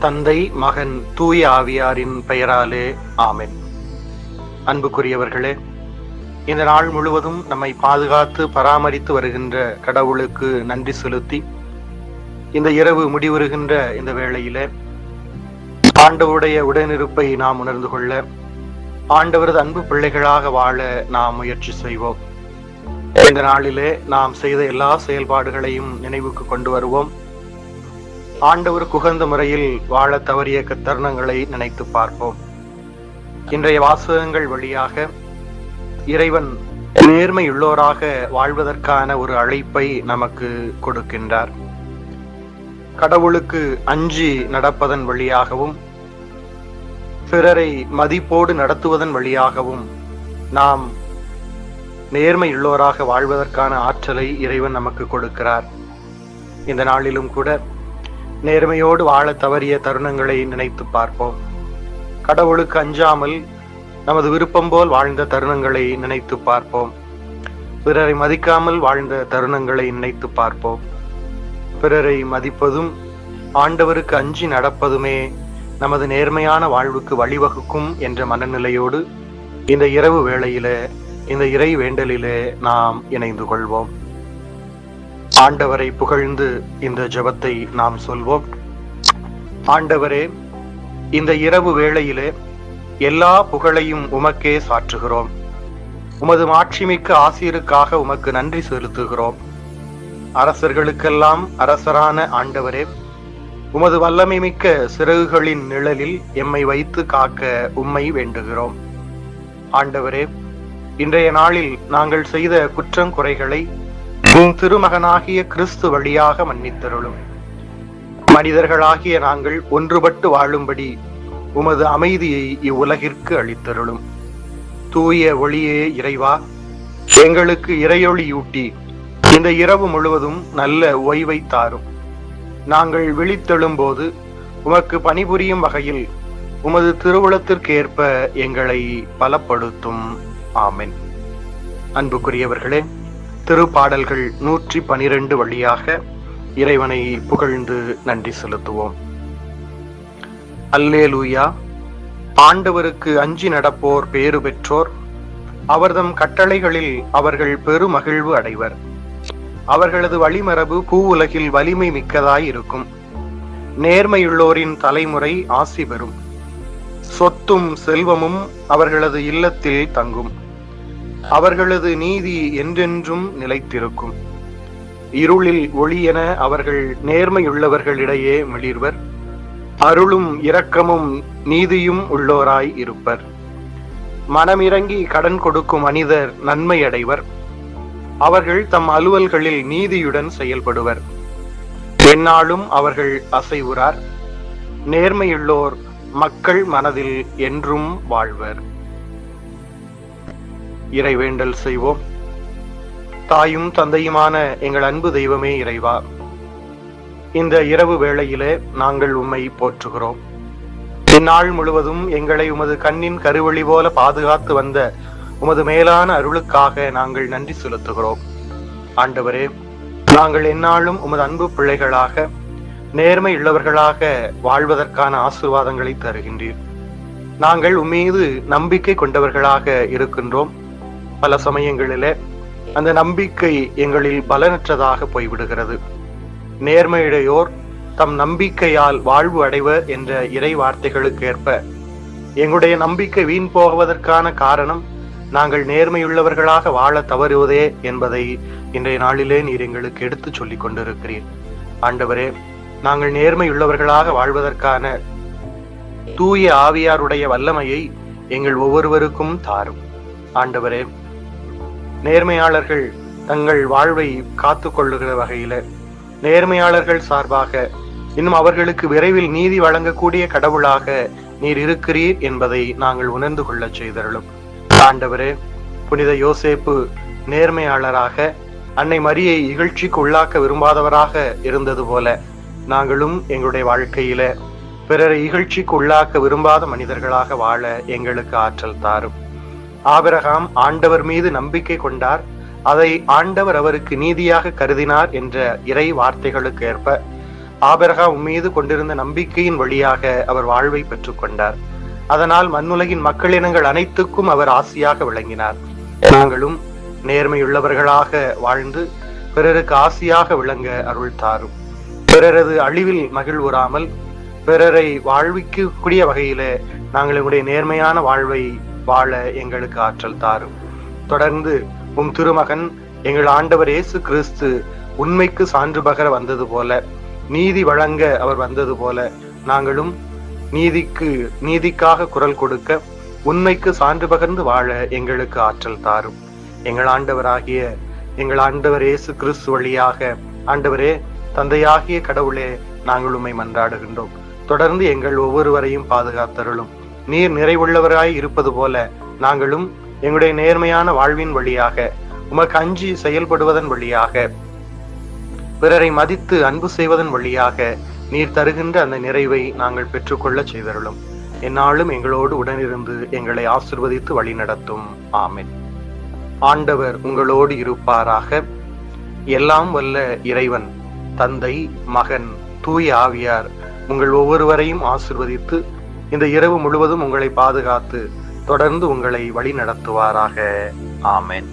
தந்தை மகன் தூய ஆவியாரின் பெயராலே ஆமென். அன்புக்குரியவர்களே இந்த நாள் முழுவதும் நம்மை பாதுகாத்து பராமரித்து வருகின்ற கடவுளுக்கு நன்றி செலுத்தி இந்த இரவு முடிவுறுகின்ற இந்த வேளையில ஆண்டவருடைய உடனிருப்பை நாம் உணர்ந்து கொள்ள ஆண்டவரது அன்பு பிள்ளைகளாக வாழ நாம் முயற்சி செய்வோம். இந்த நாளிலே நாம் செய்த எல்லா செயல்பாடுகளையும் நினைவுக்கு கொண்டு வருவோம். ஆண்டவர் குகந்த முறையில் வாழ தவறிய தருணங்களை நினைத்து பார்ப்போம். இன்றைய வாசகங்கள் வழியாக இறைவன் நேர்மையுள்ளோராக வாழ்வதற்கான ஒரு அழைப்பை நமக்கு கொடுக்கின்றார். கடவுளுக்கு அஞ்சி நடப்பதன் வழியாகவும் பிறரை மதிப்போடு நடத்துவதன் வழியாகவும் நாம் நேர்மையுள்ளோராக வாழ்வதற்கான ஆற்றலை இறைவன் நமக்கு கொடுக்கிறார். இந்த நாளிலும் கூட நேர்மையோடு வாழ தவறிய தருணங்களை நினைத்து பார்ப்போம். கடவுளுக்கு அஞ்சாமல் நமது விருப்பம் போல் வாழ்ந்த தருணங்களை நினைத்து பார்ப்போம். பிறரை மதிக்காமல் வாழ்ந்த தருணங்களை நினைத்து பார்ப்போம். பிறரை மதிப்பதும் ஆண்டவருக்கு அஞ்சி நடப்பதுமே நமது நேர்மையான வாழ்வுக்கு வழிவகுக்கும் என்ற மனநிலையோடு இந்த இரவு வேளையில இந்த இறை வேண்டலிலே நாம் இணைந்து கொள்வோம். ஆண்டவரை புகழ்ந்து இந்த ஜெபத்தை நாம் சொல்வோம். ஆண்டவரே இந்த இரவு வேளையிலே எல்லா புகழையும் உமக்கே சாற்றுகிறோம். உமது மாட்சிமிக்க ஆசிரியருக்காக உமக்கு நன்றி செலுத்துகிறோம். அரசர்களுக்கெல்லாம் அரசரான ஆண்டவரே உமது வல்லமை மிக்க சிறகுகளின் நிழலில் எம்மை வைத்து காக்க உம்மை வேண்டுகிறோம். ஆண்டவரே இன்றைய நாளில் நாங்கள் செய்த குற்றங்குறைகளை உன் திருமகனாகிய கிறிஸ்து வழியாக மன்னித்தருளும். மனிதர்களாகிய நாங்கள் ஒன்றுபட்டு வாழும்படி உமது அமைதியை இவ்வுலகிற்கு அளித்தருளும். தூய ஒளியே இறைவா எங்களுக்கு இறையொளியூட்டி இந்த இரவு முழுவதும் நல்ல ஓய்வை தாரும். நாங்கள் விழித்தெழும்போது உமக்கு பணிபுரியும் வகையில் உமது திருவுளத்திற்கேற்ப எங்களை பலப்படுத்தும். ஆமென். அன்புக்குரியவர்களே திருப்பாடல்கள் நூற்றி பனிரெண்டு வழியாக இறைவனை புகழ்ந்து நன்றி செலுத்துவோம். அல்லேலூயா. ஆண்டவருக்கு அஞ்சி நடப்போர் பேறு பெற்றோர். அவர்தம் கட்டளைகளில் அவர்கள் பெருமகிழ்வு அடைவர். அவர்களது வழிமரபு பூவுலகில் வலிமை மிக்கதாய் இருக்கும். நேர்மையுள்ளோரின் தலைமுறை ஆசி பெறும். சொத்தும் செல்வமும் அவர்களது இல்லத்தில் தங்கும். அவர்களது நீதி என்றென்றும் நிலைத்திருக்கும். இருளில் ஒளியென அவர்கள் நேர்மையுள்ளவர்களிடையே மிளிர்வர். அருளும் இரக்கமும் நீதியும் உள்ளோராய் இருப்பர். மனமிறங்கி கடன் கொடுக்கும் மனிதர் நன்மை அடைவர் அவர்கள் தம் அலுவல்களில் நீதியுடன் செயல்படுவர். எந்நாளும் அவர்கள் அசைவுறார். நேர்மையுள்ளோர் மக்கள் மனதில் என்றும் வாழ்வர். இறைவேண்டல் செய்வோம். தாயும் தந்தையுமான எங்கள் அன்பு தெய்வமே இறைவா இந்த இரவு வேளையிலே நாங்கள் உம்மை போற்றுகிறோம். இந்நாள் முழுவதும் எங்களை உமது கண்ணின் கருவழி போல பாதுகாத்து வந்த உமது மேலான அருளுக்காக நாங்கள் நன்றி செலுத்துகிறோம். ஆண்டவரே நாங்கள் எந்நாளும் உமது அன்பு பிள்ளைகளாக நேர்மை உள்ளவர்களாக வாழ்வதற்கான ஆசிர்வாதங்களை தருகின்றீர். நாங்கள் உம்மீது நம்பிக்கை கொண்டவர்களாக இருக்கின்றோம். பல சமயங்களிலே அந்த நம்பிக்கை எங்களில் பலனற்றதாக போய்விடுகிறது. நேர்மையுடையோர் தம் நம்பிக்கையால் வாழ்வு அடைவர் என்ற இறை வார்த்தைகளுக்கு ஏற்ப எங்களுடைய நம்பிக்கை வீண் போவதற்கான காரணம் நாங்கள் நேர்மையுள்ளவர்களாக வாழ தவறுவதே என்பதை இன்றைய நாளிலே நீர் எங்களுக்கு எடுத்து சொல்லிக் கொண்டிருக்கிறீர். ஆண்டவரே நாங்கள் நேர்மையுள்ளவர்களாக வாழ்வதற்கான தூய ஆவியாருடைய வல்லமையை எங்கள் ஒவ்வொருவருக்கும் தாரும். ஆண்டவரே நேர்மையாளர்கள் தங்கள் வாழ்வை காத்து கொள்ளுகிற வகையில நேர்மையாளர்கள் சார்பாக இன்னும் அவர்களுக்கு விரைவில் நீதி வழங்கக்கூடிய கடவுளாக நீர் இருக்கிறீர் என்பதை நாங்கள் உணர்ந்து கொள்ளச் செய்தருளும். ஆண்டவரே புனித யோசேப்பு நேர்மையாளராக அன்னை மரியை இகழ்ச்சிக்கு உள்ளாக்க விரும்பாதவராக இருந்தது போல நாங்களும் எங்களுடைய வாழ்க்கையில பிறரை இகழ்ச்சிக்கு உள்ளாக்க விரும்பாத மனிதர்களாக வாழ எங்களுக்கு ஆற்றல் தாரும். ஆபிரகாம் ஆண்டவர் மீது நம்பிக்கை கொண்டார். அதை ஆண்டவர் அவருக்கு நீதியாக கருதினார் என்ற இறை வார்த்தைகளுக்கு ஏற்ப ஆபிரகாம் மீது கொண்டிருந்த நம்பிக்கையின் வழியாக அவர் வாழ்வை பெற்றுக்கொண்டார். அதனால் மண்ணுலகின் மக்களினங்கள் அனைத்துக்கும் அவர் ஆசியாக விளங்கினார். நாங்களும் நேர்மையுள்ளவர்களாக வாழ்ந்து பிறருக்கு ஆசியாக விளங்க அருள் தாரும். பிறரது அழிவில் மகிழ்வுறாமல் பிறரை வாழ்விக்கக்கூடிய வகையில நாங்கள் எங்களுடைய நேர்மையான வாழ்வை வாழ எங்களுக்கு ஆற்றல் தாரும். தொடர்ந்து உம் திருமகன் எங்கள் ஆண்டவர் இயேசு கிறிஸ்து உண்மைக்கு சான்று பகர வந்தது போல நீதி வழங்க அவர் வந்தது போல நாங்களும் நீதிக்கு நீதிக்காக குரல் கொடுக்க உண்மைக்கு சான்று பகர்ந்து வாழ எங்களுக்கு ஆற்றல் தாரும். எங்கள் ஆண்டவராகிய எங்கள் ஆண்டவர் இயேசு கிறிஸ்து வழியாக ஆண்டவரே தந்தையாகிய கடவுளே நாங்கள் உம்மை மன்றாடுகின்றோம். தொடர்ந்து எங்கள் ஒவ்வொருவரையும் பாதுகாத்தருளும். நீர் நிறைவுள்ளவராய் இருப்பது போல நாங்களும் எங்களுடைய நேர்மையான வாழ்வின் வழியாக உமக்கு அஞ்சி செயல்படுவதன் வழியாக பிறரை மதித்து அன்பு செய்வதன் வழியாக நீர் தருகின்ற அந்த நிறைவை நாங்கள் பெற்றுக்கொள்ள செய்தருளும். என்னாலும் எங்களோடு உடனிருந்து எங்களை ஆசிர்வதித்து வழிநடத்தும். ஆமென். ஆண்டவர் உங்களோடு இருப்பாராக. எல்லாம் வல்ல இறைவன் தந்தை மகன் தூய ஆவியார் உங்கள் ஒவ்வொருவரையும் ஆசிர்வதித்து இந்த இரவு முழுவதும் உங்களை பாதுகாத்து தொடர்ந்து உங்களை வழி நடத்துவாராக ஆமென்.